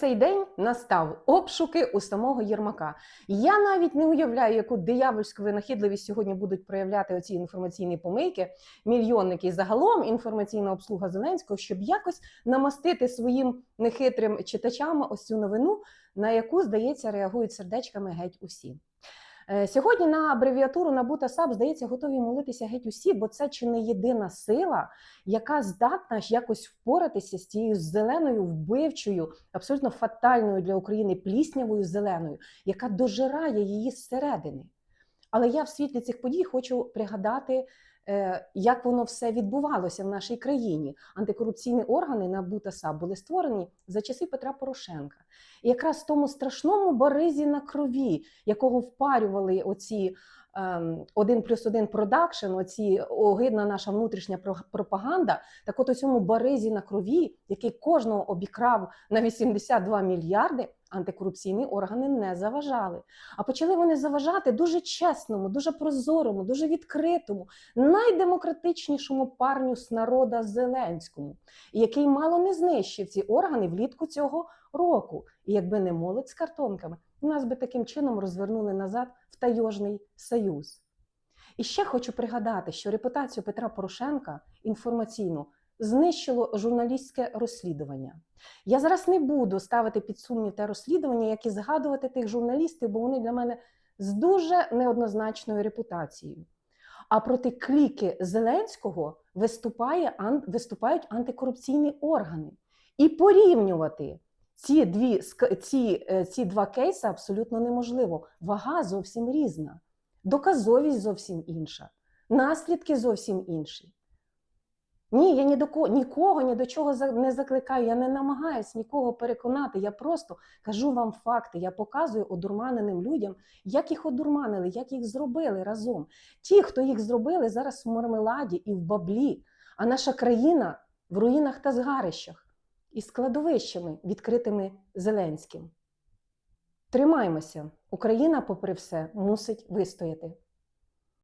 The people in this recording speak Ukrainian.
Цей день настав обшуки у самого Єрмака. Я навіть не уявляю, яку диявольську винахідливість сьогодні будуть проявляти оці інформаційні помийки, мільйонники і загалом інформаційна обслуга Зеленського, щоб якось намастити своїм нехитрим читачам ось цю новину, на яку, здається, реагують сердечками геть усі. Е, Сьогодні на абревіатуру набута САП, здається, готові молитися геть усі, бо це чи не єдина сила, яка здатна якось впоратися з цією зеленою, вбивчою, абсолютно фатальною для України пліснявою зеленою, яка дожирає її зсередини. Але я в світлі цих подій хочу пригадати, як воно все відбувалося в нашій країні. Антикорупційні органи НАБУ та САП були створені за часи Петра Порошенка. І якраз в тому страшному баризі на крові, якого впарювали оці один плюс один продакшн, оці огидна наша внутрішня пропаганда. Так от у цьому баризі на крові, який кожного обікрав на 82 мільярди, антикорупційні органи не заважали. А почали вони заважати дуже чесному, дуже прозорому, дуже відкритому, найдемократичнішому парню з народа Зеленському, який мало не знищив ці органи влітку цього року. І якби не молодь з картонками, нас би таким чином розвернули назад в тайожний союз. І ще хочу пригадати, що репутацію Петра Порошенка інформаційну знищило журналістське розслідування. Я зараз не буду ставити під сумнів те розслідування, як і згадувати тих журналістів, бо вони для мене з дуже неоднозначною репутацією. А проти кліки Зеленського виступає, виступають антикорупційні органи. І порівнювати ці, дві, ці, е, ці два кейси абсолютно неможливо. Вага зовсім різна, доказовість зовсім інша, наслідки зовсім інші. Ні, я ні до кого, нікого ні до чого не закликаю, я не намагаюсь нікого переконати. Я просто кажу вам факти, я показую одурманеним людям, як їх одурманили, як їх зробили разом. Ті, хто їх зробили, зараз в мармеладі і в баблі, а наша країна в руїнах та згарищах із складовищами, відкритими Зеленським. Тримаймося, Україна, попри все, мусить вистояти.